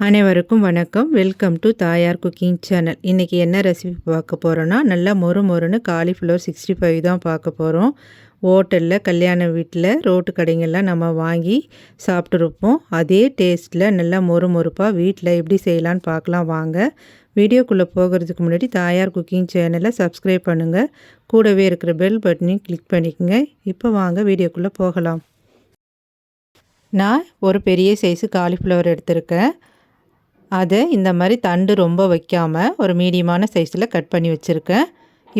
அனைவருக்கும் வணக்கம். Welcome to Thayar cooking channel. இன்றைக்கி என்ன ரெசிபி பார்க்க போகிறோன்னா நல்லா மொறு மொறுன்னு காலிஃப்ளவர் சிக்ஸ்டி ஃபைவ் தான் பார்க்க போகிறோம் ஹோட்டலில் கல்யாண வீட்டில் ரோட்டு கடைங்கள்லாம் நம்ம வாங்கி சாப்பிட்ருப்போம் அதே டேஸ்ட்டில் நல்லா மொறு மொறுப்பாக வீட்டில் எப்படி செய்யலான்னு பார்க்கலாம் வாங்க. வீடியோக்குள்ளே போகிறதுக்கு முன்னாடி தாயார் குக்கிங் சேனலை சப்ஸ்கிரைப் பண்ணுங்கள் கூடவே இருக்கிற பெல் பட்டனையும் கிளிக் பண்ணிக்கோங்க. இப்போ வாங்க வீடியோக்குள்ளே போகலாம். நான் ஒரு பெரிய சைஸு காலிஃப்ளவர் எடுத்திருக்கேன். அதை இந்த மாதிரி தண்டு ரொம்ப வைக்காமல் ஒரு மீடியமான சைஸில் கட் பண்ணி வச்சுருக்கேன்.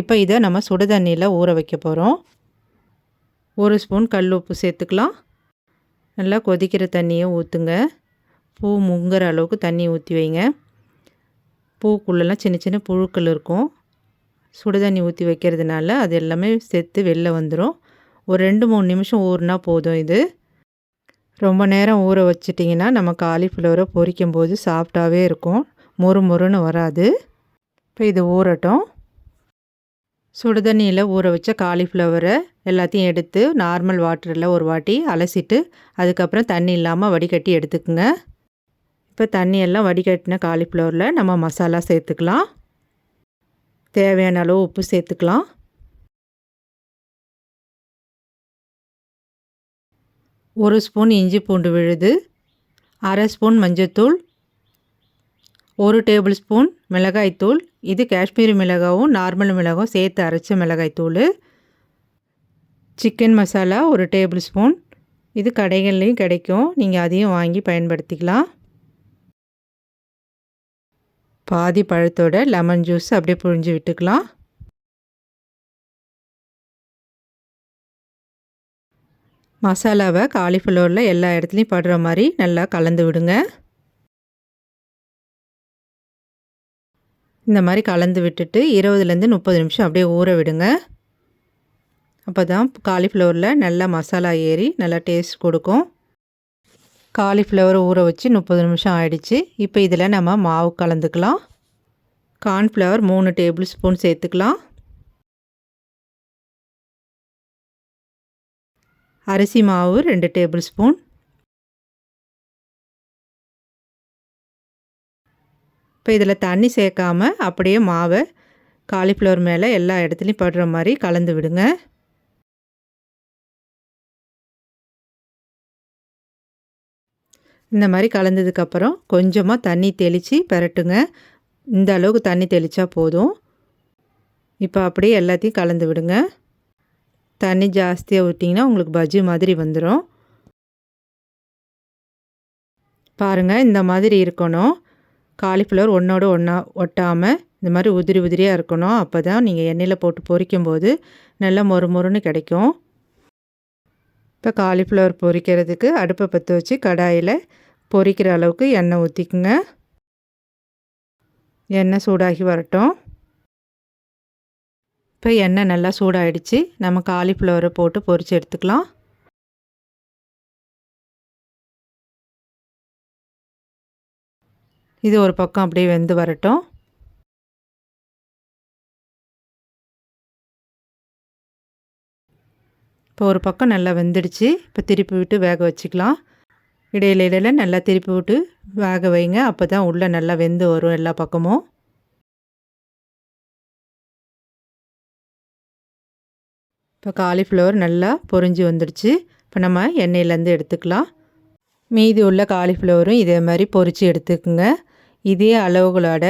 இப்போ இதை நம்ம சுடு தண்ணியில் ஊற வைக்க போகிறோம் ஒரு ஸ்பூன் கல் உப்பு சேர்த்துக்கலாம். நல்லா கொதிக்கிற தண்ணியை ஊற்றுங்க பூ முங்குற அளவுக்கு தண்ணி ஊற்றி வைங்க. பூக்குள்ளெல்லாம் சின்ன சின்ன புழுக்கள் இருக்கும். சுடு தண்ணி ஊற்றி வைக்கிறதுனால அது எல்லாமே செத்து வெளில வந்துடும் ஒரு ரெண்டு மூணு நிமிஷம் ஊறுனா போதும் இது. ரொம்ப நேரம் ஊற வச்சிட்டிங்கன்னா நம்ம காலிஃப்ளவரை பொரிக்கும் போது சாஃப்டாகவே இருக்கும். மொறு மொறுன்னு வராது. இப்போ இது ஊறட்டும். சுடுதண்ணியில் ஊற வச்ச காலிஃப்ளவரை எல்லாத்தையும் எடுத்து நார்மல் வாட்டரில் ஒரு வாட்டி அலசிட்டு அதுக்கப்புறம் தண்ணி இல்லாமல் வடிகட்டி எடுத்துக்குங்க. இப்போ தண்ணியெல்லாம் வடிகட்டின காலிஃப்ளவரில் நம்ம மசாலா சேர்த்துக்கலாம். தேவையான அளவு உப்பு சேர்த்துக்கலாம். ஒரு ஸ்பூன் இஞ்சி பூண்டு விழுது அரை ஸ்பூன் மஞ்சத்தூள் ஒரு டேபிள் ஸ்பூன் மிளகாய்த்தூள் இது காஷ்மீரி மிளகாவும் நார்மல் மிளகாவும் சேர்த்து அரைச்ச மிளகாய்த்தூள் சிக்கன் மசாலா ஒரு டேபிள் ஸ்பூன். இது கடைகள்லேயும் கிடைக்கும். நீங்கள் அதையும் வாங்கி பயன்படுத்திக்கலாம். பாதி பழத்தோட லெமன் ஜூஸ் அப்படியே புழிஞ்சு விட்டுக்கலாம். மசாலாவை காலிஃப்ளவரில் எல்லா இடத்துலையும் படுற மாதிரி நல்லா கலந்து விடுங்க. இந்த மாதிரி கலந்து விட்டுட்டு இருபதுலேருந்து முப்பது நிமிஷம் அப்படியே ஊற விடுங்க. அப்போ தான் காலிஃப்ளவரில் நல்லா மசாலா ஏறி நல்லா டேஸ்ட் கொடுக்கும். காலிஃப்ளவர் ஊற வச்சு முப்பது நிமிஷம் ஆயிடுச்சு. இப்போ இதில் நம்ம மாவு கலந்துக்கலாம். கார்ன்ஃப்ளவர் மூணு டேபிள் ஸ்பூன் சேர்த்துக்கலாம். அரிசி மாவு ரெண்டு டேபிள் ஸ்பூன். இப்போ இதில் தண்ணி சேர்க்காம அப்படியே மாவை காலிஃப்ளவர் மேலே எல்லா இடத்துலையும் படுற மாதிரி கலந்து விடுங்க. இந்த மாதிரி கலந்ததுக்கப்புறம் கொஞ்சமாக தண்ணி தெளித்து பெரட்டுங்க. இந்த அளவுக்கு தண்ணி தெளித்தா போதும். இப்போ அப்படியே எல்லாத்தையும் கலந்து விடுங்க. தண்ணி ஜாஸ்தியாக ஊற்றிங்கன்னா உங்களுக்கு பஜ்ஜி மாதிரி வந்துடும் பாருங்கள் இந்த மாதிரி இருக்கணும். காலிஃப்ளவர் ஒன்றோடு ஒன்றா ஒட்டாமல் இந்த மாதிரி உதிரி உதிரியாக இருக்கணும். அப்போ தான் நீங்கள் எண்ணெயில் போட்டு பொரிக்கும் போது நல்லா மொறு மொறுன்னு கிடைக்கும். இப்போ காலிஃப்ளவர் பொரிக்கிறதுக்கு அடுப்பை பற்ற வச்சு கடாயில் பொரிக்கிற அளவுக்கு எண்ணெய் ஊற்றிக்குங்க எண்ணெய் சூடாகி வரட்டும். இப்போ எண்ணெய் நல்லா சூடாகிடுச்சு நம்ம காலிஃப்ளவரை போட்டு பொரித்து எடுத்துக்கலாம். இது ஒரு பக்கம் அப்படியே வெந்து வரட்டும். இப்போ ஒரு பக்கம் நல்லா வெந்துடுச்சு. இப்போ திருப்பி விட்டு வேக வச்சுக்கலாம். இடையில இடையில நல்லா திருப்பி விட்டு வேக வைங்க. அப்போ தான் உள்ளே நல்லா வெந்து வரும் எல்லா பக்கமும். இப்போ காலிஃப்ளவர் நல்லா பொறிஞ்சு வந்துடுச்சு. இப்போ நம்ம எண்ணெயிலேருந்து எடுத்துக்கலாம். மீதி உள்ள காலிஃப்ளவரும் இதே மாதிரி பொறிச்சு எடுத்துக்குங்க. இதே அளவுகளோட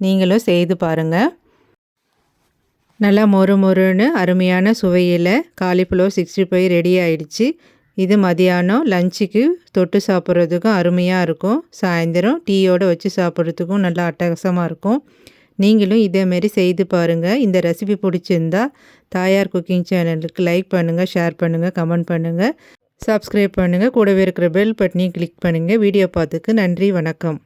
நீங்களும் செய்து பாருங்கள் நல்லா மொறு மொறுன்னு அருமையான சுவையில் காலிஃப்ளவர் சிக்ஸ்டி ஃபைவ் ரெடி ஆகிடுச்சு இது மதியானம் லஞ்சுக்கு தொட்டு சாப்பிட்றதுக்கும் அருமையாக இருக்கும். சாயந்தரம் டீயோடு வச்சு சாப்பிட்றதுக்கும் நல்லா அட்டகாசமாக இருக்கும். நீங்களும் இதேமாரி செய்து பாருங்கள் இந்த ரெசிபி பிடிச்சிருந்தா தாயார் குக்கிங் சேனலுக்கு லைக் பண்ணுங்கள் ஷேர் பண்ணுங்கள் கமெண்ட் பண்ணுங்கள் சப்ஸ்கிரைப் பண்ணுங்கள் கூடவே இருக்கிற பெல் பட்டனையும் கிளிக் பண்ணுங்கள் வீடியோ பார்த்துக்கு நன்றி வணக்கம்.